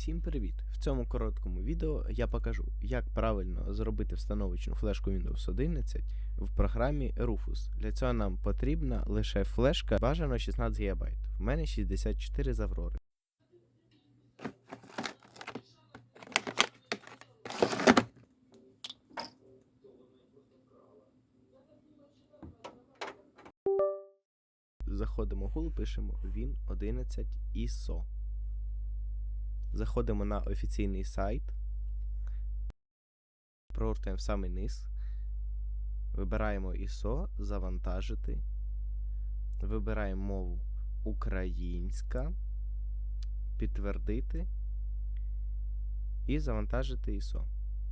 Всім привіт! В цьому короткому відео я покажу, як правильно зробити встановочну флешку Windows 11 в програмі Rufus. Для цього нам потрібна лише флешка бажано 16 ГБ. В мене 64 з Аврори. Заходимо в Google, пишемо Win 11 ISO. Заходимо на офіційний сайт. Прогортаємо в самий низ. Вибираємо ISO, завантажити. Вибираємо мову українська. Підтвердити. І завантажити ISO.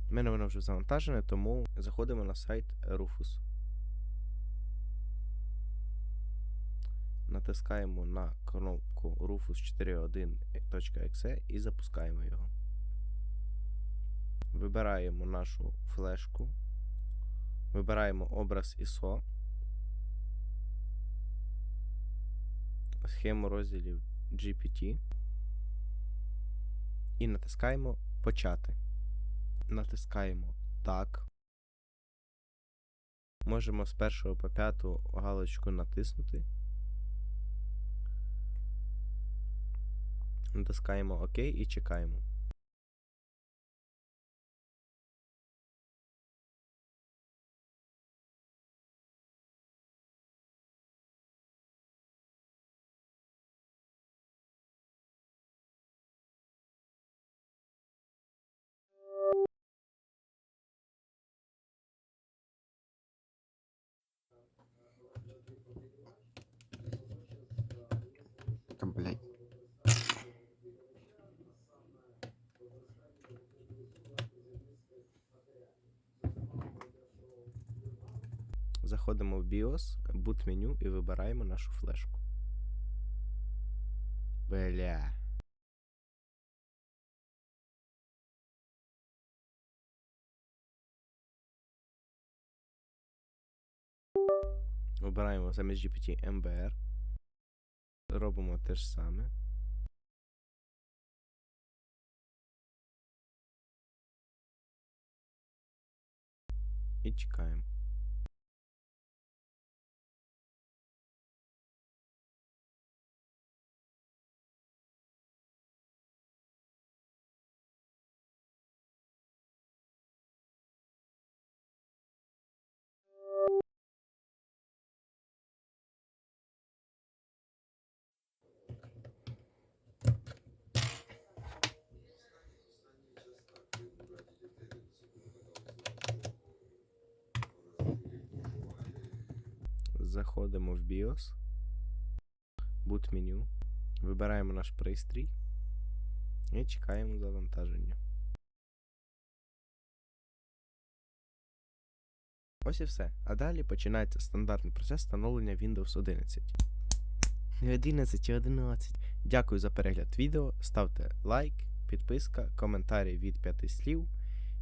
У мене воно вже завантажене, тому заходимо на сайт Rufus. Натискаємо на кнопку Rufus 4.1.exe і запускаємо його. Вибираємо нашу флешку. Вибираємо образ ISO. Схему розділів GPT. І натискаємо Почати. Натискаємо Так. Можемо з першого по п'яту галочку натиснути. Натискаємо ОК і чекаємо. Заходимо в BIOS, boot меню і вибираємо нашу флешку. Бля. Вибираємо замість GPT MBR. Робимо те ж саме. І чекаємо. Заходимо в BIOS, boot меню, вибираємо наш пристрій і чекаємо завантаження. Ось і все. А далі починається стандартний процес встановлення Windows 11. Не 11, а 11. Дякую за перегляд відео. Ставте лайк, підписка, коментарі від 5 слів.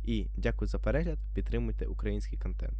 І дякую за перегляд. Підтримуйте український контент.